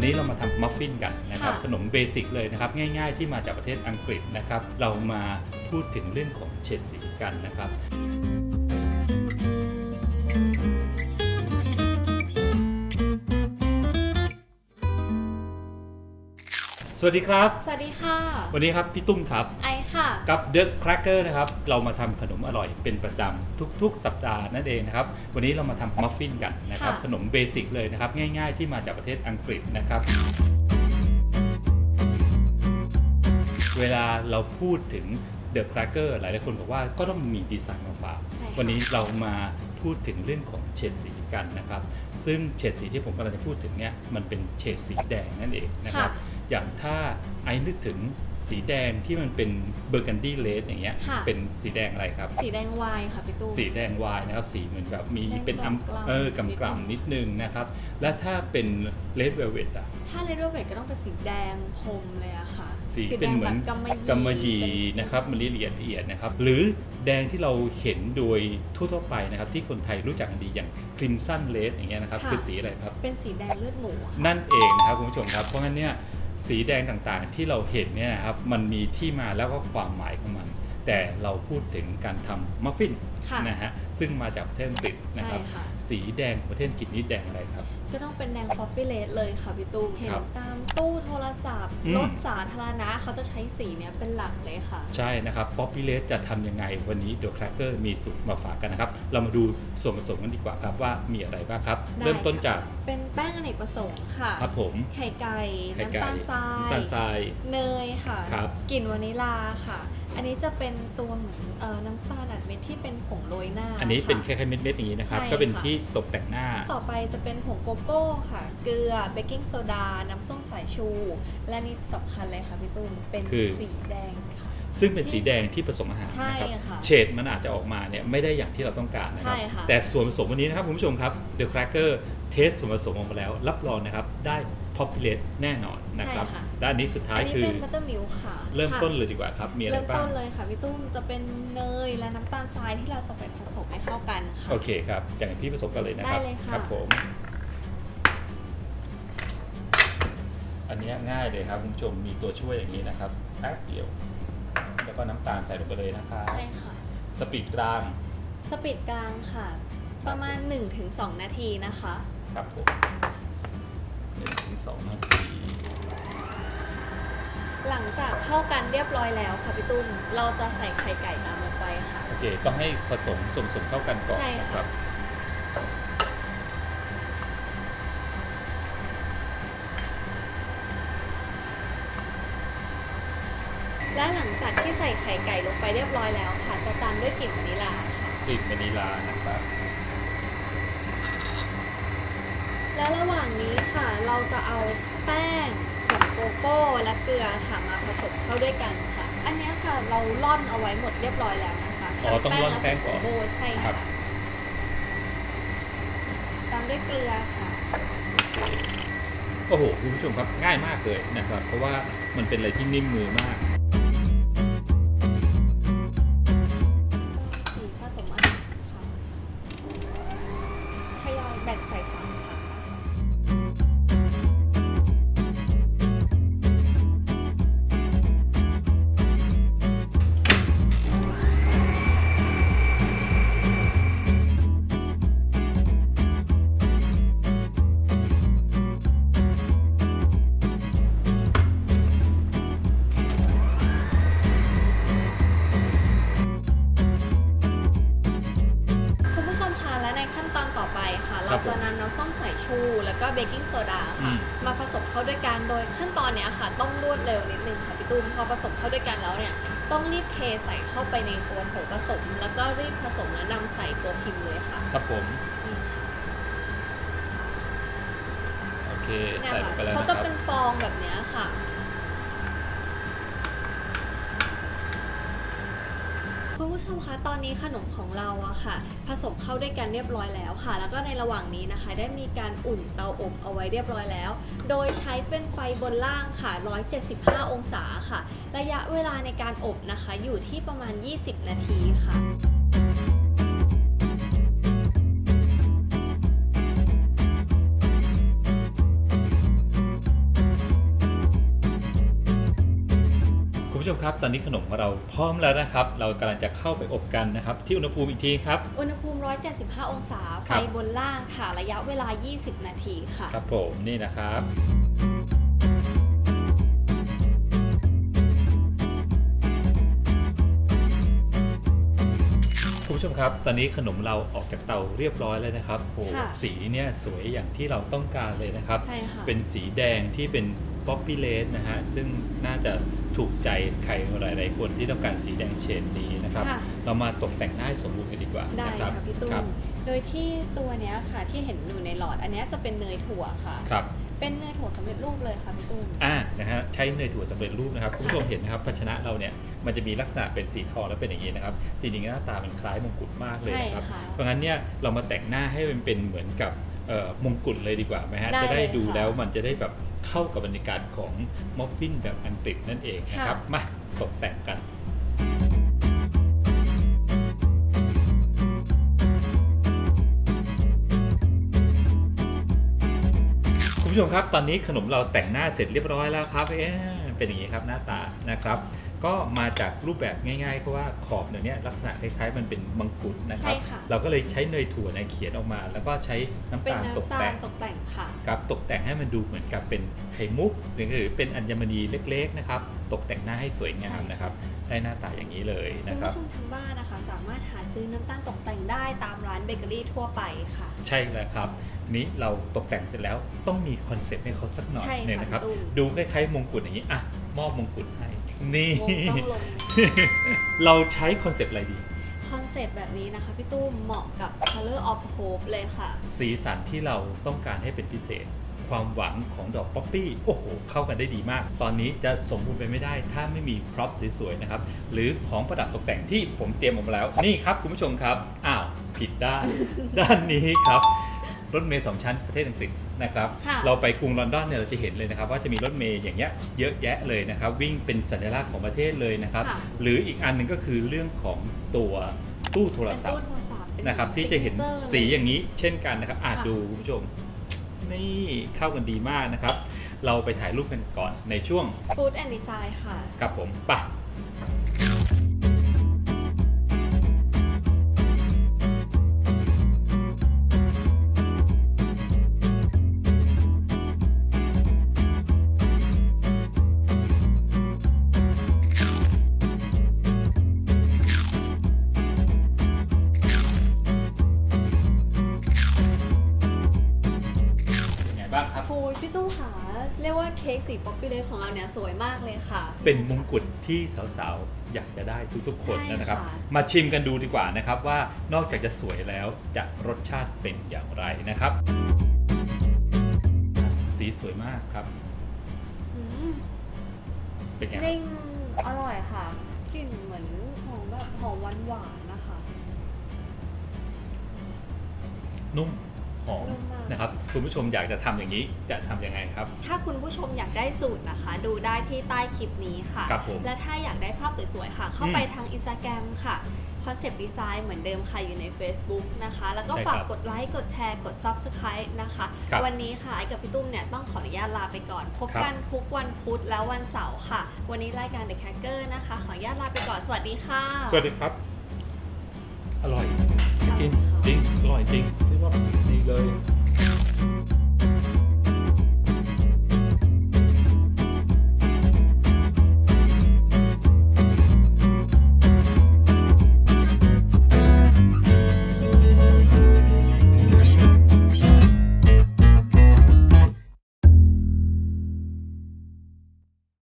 วันนี้เรามาทำมัฟฟินกันนะครับค่ะขนมเบสิกเลยนะครับง่ายๆที่มาจากประเทศอังกฤษนะครับเรามาพูดถึงเรื่องของเฉดสีกันนะครับสวัสดีครับ สวัสดีค่ะ วันนี้ครับพี่ตุ้มครับ ไอ ค่ะกับ The Cracker นะครับ เรามาทำขนมอร่อยเป็นประจำทุก ๆ สัปดาห์นั่นเองนะครับ วันนี้เรามาทำมัฟฟินกันนะครับค่ะขนมเบสิกเลยนะครับ ง่ายๆที่มาจากประเทศอังกฤษนะครับเวลาเราพูดถึง The Cracker หลายๆคนบอกว่าก็ต้องมีดีไซน์มาฝากใช่ค่ะวันนี้เรามาพูดถึงเรื่องของเฉดสีกันนะครับ ซึ่งเฉดสีที่ผมกำลังจะพูดถึงเนี่ยมันเป็นเฉดสีแดงนั่นเองนะครับค่ะอย่างถ้าไอ้นึกถึง สีแดงที่มันเป็นเบอร์กันดี้เลดอย่างเงี้ย ค่ะ เป็นสีแดงอะไรครับ สีแดงวายค่ะพี่ตุ้มสีแดงวายนะครับ สีเหมือนแบบมีแดงเป็นอัมกล่ำๆเออกำกล่ำนิดนึงนะครับ และถ้าเป็นเลดเวลเวตอะ ถ้าเลดเวลเวทก็ต้องเป็นสีแดงพรมเลยอะค่ะสีแดงเป็นเหมือนแบบกำมะหยี่กำมะหยี่นะครับมันละเอียดละเอียดนะครับ หรือแดงที่เราเห็นโดยทั่วๆไปนะครับ ที่คนไทยรู้จักกันดีอย่างครีมซันเลดอย่างเงี้ยนะครับ คือสีอะไรครับ เป็นสีแดงเลือดหมูค่ะนั่นเองนะครับคุณผู้ชมครับ เพราะงั้นเนี่ย สีแดงต่างๆ ที่เราเห็นเนี่ยนะครับมันมีที่มาแล้วก็ความหมายของมัน แต่เราพูดถึงการทำมัฟฟินค่ะนะฮะซึ่งมาจากประเทศอังกฤษนะครับ ใช่ค่ะ สีแดงของประเทศอังกฤษนี่แดงอะไรครับ ก็ต้องเป็นแดงฟอปปี้เลดเลยค่ะพี่ตุ้มเห็นครับตามตู้โทรศัพท์อืม รถสาธารณะเขาจะใช้สีเนี้ยเป็นหลักเลยค่ะ ใช่นะครับป๊อปปี้เลสจะทำยังไงวันนี้เด e ะ Cracker มีสูตรมาฝากกันนะครับ เรามาดูส่วนผสมกันดีกว่าครับว่ามีอะไรบ้างครับ ได้ เริ่มต้นจากเป็นแป้งอเนกประสงค์ค่ะครับผมไข่ไก่ไข่ไก่น้ำตาลทรายน้ำตาลทราย เนยค่ะครับ กลิ่นวานิลาค่ะ อันนี้จะเป็นตัวเหมือนเอ่อน้ำตาลอัดเม็ดที่เป็นผงโรยหน้าอันนี้เป็นค่ะแค่ๆเม็ดๆอย่างนี้นะครับ ใช่ก็เป็นค่ะ ที่ตกแต่งหน้า ต่อไปจะเป็นผงโกโก้ค่ะ เกลือเบกกิ้งโซดา น้ำส้มสายชู และนี่สำคัญเลยค่ะพี่ตุ้มเป็นคือ สีแดงค่ะ ซึ่งเป็นสีแดงที่ผสมอาหารใช่นะครับค่ะเฉดมันอาจจะออกมาเนี่ยไม่ได้อย่างที่เราต้องการนะครับ ใช่ค่ะ แต่ส่วนผสมวันนี้นะครับคุณผู้ชมครับ The Cracker เทสส่วนผสมออกมาแล้ว รับรองนะครับได้ populate แน่นอนนะครับ ใช่ค่ะและอันนี้สุดท้ายอันนี้คือเป็นบัตเตอร์มิลค่ะเริ่มค่ะต้นเลยดีกว่าครับ มีอะไรเริ่มบ้าต้งนเลยค่ะพี่ตุ้มจะเป็นเนยและน้ำตาลทรายที่เราจะไปผสมให้เข้ากันค่ะ โอเคครับ อย่างที่ผสมกันเลยนะครับได้เลยค่ะ ครับผม อันเนี้ยง่ายเลยครับคุณผู้ชมมีตัวช่วยอย่างนี้นะครับแป๊บเดียว แล้วก็น้ำตาลใส่ลงไปเลยนะครับใช่ค่ะ สปีดกลางสปีดกลางค่ะ ประมาณ 1-2 นาทีนะคะ ครับผมหนึ่งถึงสองนาทีหลังจากเข้ากันเรียบร้อยแล้วค่ะพี่ตุ้มเราจะใส่ไข่ไก่ตามลงไปค่ะ โอเคต้องให้ผสมสมสมเข้ากันก่อนใช่ค่ะ นะครับ และหลังจากที่ใส่ไข่ไก่ลงไปเรียบร้อยแล้วค่ะ จะตามด้วยกลิ่นวานิลาค่ะ กลิ่นวานิลานะครับ และระหว่างนี้ค่ะ เราจะเอาแป้งผงโกโก้และเกลือค่ะมาผสมเข้าด้วยกันค่ะ อันเนี้ยค่ะเราล่อนเอาไว้หมดเรียบร้อยแล้วนะคะอ๋อต้องร่อนแป้งก่อนและผโกโก้ใช่ครัค่ะบตามด้วยเกลือค่ะ โอ้โหคุณผู้ชมครับง่ายมากเลยนะครับ เพราะว่ามันเป็นอะไรที่นิ่มมือมาก บกกิ้งโซดาอืค่ะมมาผสมเข้าด้วยกันโดยขั้นตอนเนี้ยค่ะ ต้องรวดเร็วนิดนึงค่ะพี่ตุ้มพอผสมเข้าด้วยกันแล้วเนี่ย ต้องรีบเทใส่เข้าไปในตัวผงผสม แล้วก็รีบผสมและนำใส่ตัวพิมพ์เลยค่ะ ครับผมนี่ค่ะโอเค เนี่ยใส่ลงไปแล้วเขานะคจะรับเป็นฟองแบบเนี้ยค่ะ คุณผู้ชมคะตอนนี้ขนมของเราอะค่ะ ผสมเข้าด้วยกันเรียบร้อยแล้วค่ะ แล้วก็ในระหว่างนี้นะคะ ได้มีการอุ่นเตาอบเอาไว้เรียบร้อยแล้ว โดยใช้เป็นไฟบนล่างค่ะ 175 องศาค่ะ ระยะเวลาในการอบนะคะ อยู่ที่ประมาณ 20 นาทีค่ะ ชมครับตอนนี้ขนมของเราพร้อมแล้วนะครับ เรากำลังจะเข้าไปอบกันนะครับ ที่อุณหภูมิอีกทีครับ อุณหภูมิ 175 องศา ไฟครับบนล่างค่ะ ระยะเวลา 20 นาทีค่ะ ครับผมนี่นะครับคุณผู้ชมครับ ตอนนี้ขนมเราออกจากเตาเรียบร้อยแล้วนะครับโอ้ค่ะสีเนี่ยสวยอย่างที่เราต้องการเลยนะครับใช่ค่ะเป็นสีแดงที่เป็น ป๊อปปี้เลสนะฮะ ซึ่งน่าจะถูกใจใครหลาย ๆ คนที่ต้องการสีแดงเฉดนี้นะครับ ค่ะ เรามาตกแต่งหน้าให้สมบูรณ์กันดีกว่าได้นะครัค่ะพี่ตุ้ครัมบโดยที่ตัวเนี้ยค่ะที่เห็นอยู่ในหลอด อันเนี้ยจะเป็นเนยถั่วค่ะ ครับ เป็นเนยถั่วสำเร็จรูปเลยค่ะพี่ตุ้มอ่า นะฮะ ใช้เนยถั่วสำเร็จรูปนะครับคุณผู้ชมเห็นนะครับภาชนะเราเนี่ย มันจะมีลักษณะเป็นสีทองแล้วเป็นอย่างนี้นะครับ จริงๆหน้าตามันคล้ายมงกุฎมากเลยนะครับ ใช่ค่ะเพราะงั้นเนี่ย เรามาแต่งหน้าให้มันเป็นเหมือนกับเอ่อ มงกุฎเลยดีกว่าไหมฮะได้จะได้เลยดูค่ะแล้วมันจะได้แบบเข้ากับบรรยากาศของมอฟฟินแบบอังกฤษนั่นเองนะครับค่ะมาตกแต่งกันคุณผู้ชมครับตอนนี้ขนมเราแต่งหน้าเสร็จเรียบร้อยแล้วครับเอ๊ะเป็นอย่างนี้ครับหน้าตานะครับ ก็มาจากรูปแบบง่ายๆเพราะว่าขอบเนี่ยลักษณะคล้ายๆ มันเป็นมังกรนะครับ ใช่ค่ะ เราก็เลยใช้เนยถั่วเนี่ยเขียนออกมา แล้วก็ใช้น้ำเป็นตาลตกน้ำตาแต่ลงตกแต่งค่ะ ครับตกแต่งให้มันดูเหมือนกับเป็นไข่มุกหรือหรือเป็นอัญมณีเล็กๆนะครับตกแต่งหน้าให้สวยงามใช่ค่ะนะครับได้หน้าตาอย่างนี้เลยคุนะณครับ ผู้ชมทางบ้านนะคะ สามารถหาซื้อน้ำตาลตกแต่งได้ตามร้านเบเกอรี่ทั่วไปค่ะ ใช่แล้วครับนี้เราตกแต่งเสร็จแล้วต้องมีคอนเซปต์ให้เขาสักหน่อยใช่ค่ะหนึงนะครับพี่ตุ้ม ดูคล้ายๆมงกุฎอย่างนี้อะมอบมงกุฎให้ นี่วงต้องลง เราใช้คอนเซปต์อะไรดี คอนเซปต์แบบนี้นะคะพี่ตุ้มเหมาะกับ Color of Hope เลยค่ะ สีสันที่เราต้องการให้เป็นพิเศษ ความหวังของดอกป๊อปปี้โอ้โห เข้ากันได้ดีมาก ตอนนี้จะสมบูรณ์ไปไม่ได้ ถ้าไม่มีพร็อพสวยๆนะครับ หรือของประดับตกแต่งที่ผมเตรียมออกมาแล้ว นี่ครับคุณผู้ชมครับ อ้าว ผิดด้าน ด้านนี้ครับ รถเมย์สองชั้นประเทศอังกฤษ นะครับ ค่ะเราไปกรุงลอนดอนเนี่ยเราจะเห็นเลยนะครับ ว่าจะมีรถเมย์อย่างเงี้ยเยอะแยะเลยนะครับ วิ่งเป็นสัญลักษณ์ของประเทศเลยนะครับ ค่ะ หรืออีกอันหนึ่งก็คือเรื่องของตัวตู้โทรเป็นศัพตู้ท์โทรศัพท์เป็นนะครับ ที่จะเห็น signature สีเลยอย่างนี้ เช่นกันนะครับอาจค่ะดูคุณผู้ชม นี่เข้ากันดีมากนะครับ เราไปถ่ายรูปกันก่อนในช่วง Food and Design ค่ะ กับผมไปะ ตุ้มค่ะ เรียกว่าเค้กสีป๊อปปี้เลของเราเนี่ยสวยมากเลยค่ะ เป็นมงกุฎที่สาวๆ อยากจะได้ทุกๆ คนใช่นะครับ ค่ะ มาชิมกันดูดีกว่านะครับว่านอกจากจะสวยแล้วจะรสชาติเป็นอย่างไรนะครับ สีสวยมากครับ อืมเป็นไงนิ่มอร่อยค่ะกลิ่นเหมือนหอมแบบหอมหวานๆนะคะ นุ่ม หอมนุ่มมากนะครับคุณผู้ชมอยากจะทำอย่างนี้จะทำยังไงครับ ถ้าคุณผู้ชมอยากได้สูตรนะคะ ดูได้ที่ใต้คลิปนี้ค่ะครับผมและถ้าอยากได้ภาพสวยๆค่ะ เข้าอืมไปทาง Instagram ค่ะคอนเซปต์ดีไซน์เหมือนเดิมค่ะอยู่ใน Facebook นะคะ แล้วก็ใช่ฝากครับกดไลค์กดแชร์กด Subscribe นะคะครับวันนี้ค่ะไอ้กับพี่ตุ้มเนี่ยต้องขออนุญาตลาไปก่อน พบครับกันทุกวันพุธและวันเสาร์ค่ะ วันนี้รายการ The Hacker นะคะ ขออนุญาตลาไปก่อนสวัสดีค่ะ สวัสดีครับ อร่อยอร่อยกินค่ะ จริงอร่อยจริงเรียกว่าดีเลย